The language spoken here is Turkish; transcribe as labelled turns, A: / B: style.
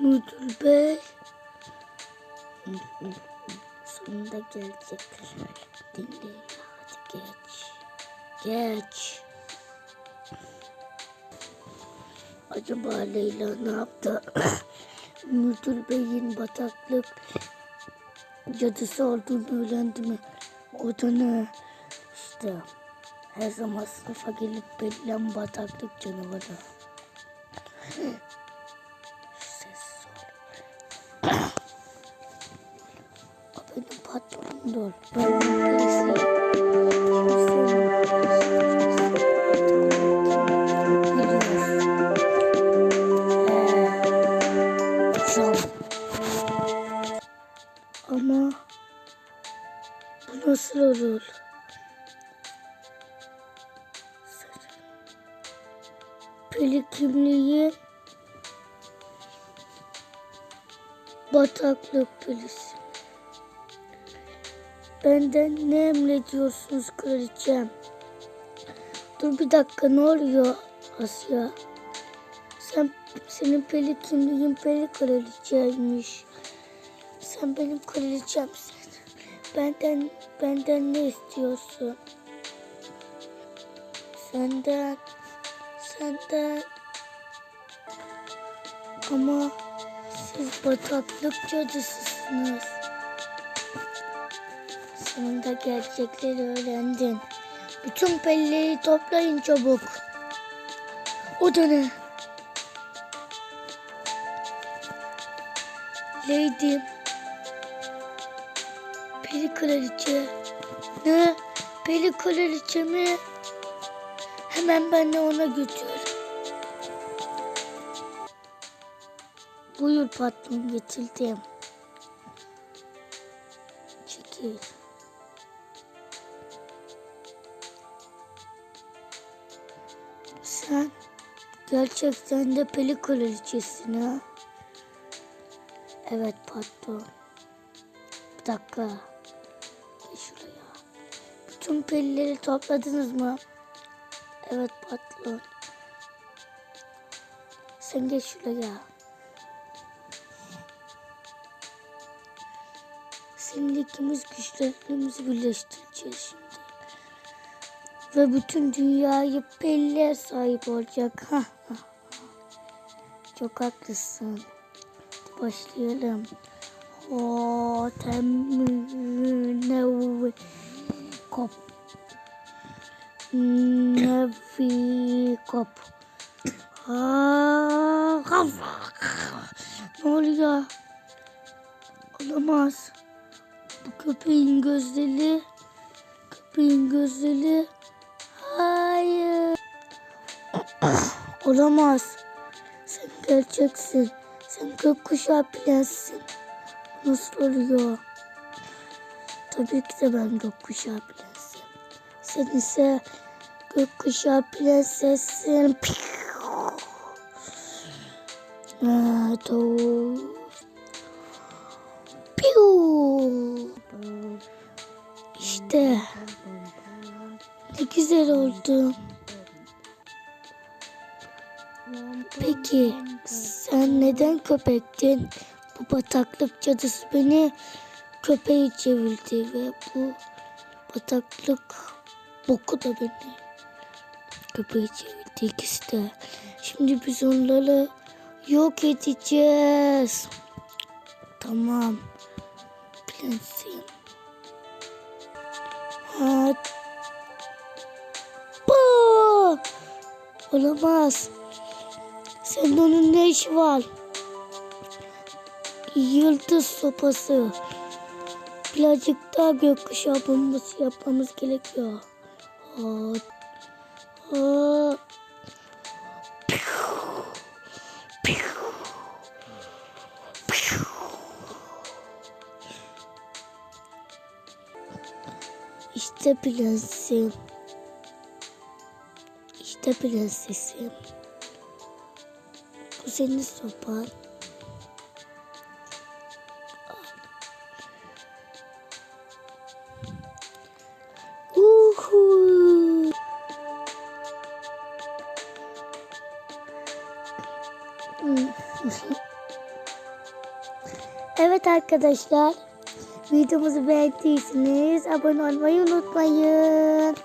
A: Müdür bey. Sonunda gelecekler. Dinleyin hadi geç. Geç. Acaba Leyla ne yaptı? Müdür beyin bataklık cadısı olduğunu öğrendi mi? O da ne? İşte her zaman sınıfa gelip belirlen bataklık canavarı. Hocam. Ama bu nasıl olur? Peli kimliği bataklık polisi. Benden ne emrediyorsunuz kraliçem? Dur bir dakika ne oluyor Asya? Sen senin peli kimliğin peli kraliçeymiş. Sen benim kraliçemsin. Benden benden ne istiyorsun? Senden senden ama siz bataklık cadısısınız. Sonunda gerçekleri öğrendin. Bütün pelleri toplayın çabuk. O da ne? Lady. Peri kraliçe. Ne? Peri kraliçe mi? Hemen ben de ona götür. Buyur patron getirdim. Çekil. Sen gerçekten de peli kraliçesin ha? Evet patron. Bir dakika. Şuraya. Bütün pelileri topladınız mı? Evet patron. Sen geç şuraya. Seninle ikimiz güçlerimizi birleştireceğiz şimdi. Ve bütün dünyayı pelliye sahip olacak. Çok haklısın. Başlayalım. O temne kop. Nevi kop. Ne oluyor? Olamaz. Bu köpeğin gözleri. Köpeğin gözleri. Olamaz. Sen gerçeksin. Sen gökkuşağı prensin. Nasıl oluyor? Tabii ki de ben gökkuşağı prensim. Sen ise gökkuşağı prensessin. Evet, o. Piu. İşte ne güzel oldu. Peki sen neden köpektin? Bu bataklık cadısı beni köpeğe çevirdi ve bu bataklık boku da beni köpeğe çevirdi ikisi de. Şimdi biz onları yok edeceğiz. Tamam. Prensim. Ha. Bu. Olamaz. Senin onun ne işi var? Yıldız sopası. Birazcık daha gökkuşağı bombası yapmamız gerekiyor. Aa, aa. İşte prensim. İşte prensesim. Bu senin sopan. Uhu. Evet arkadaşlar. Videomuzu beğendiyseniz abone olmayı unutmayın.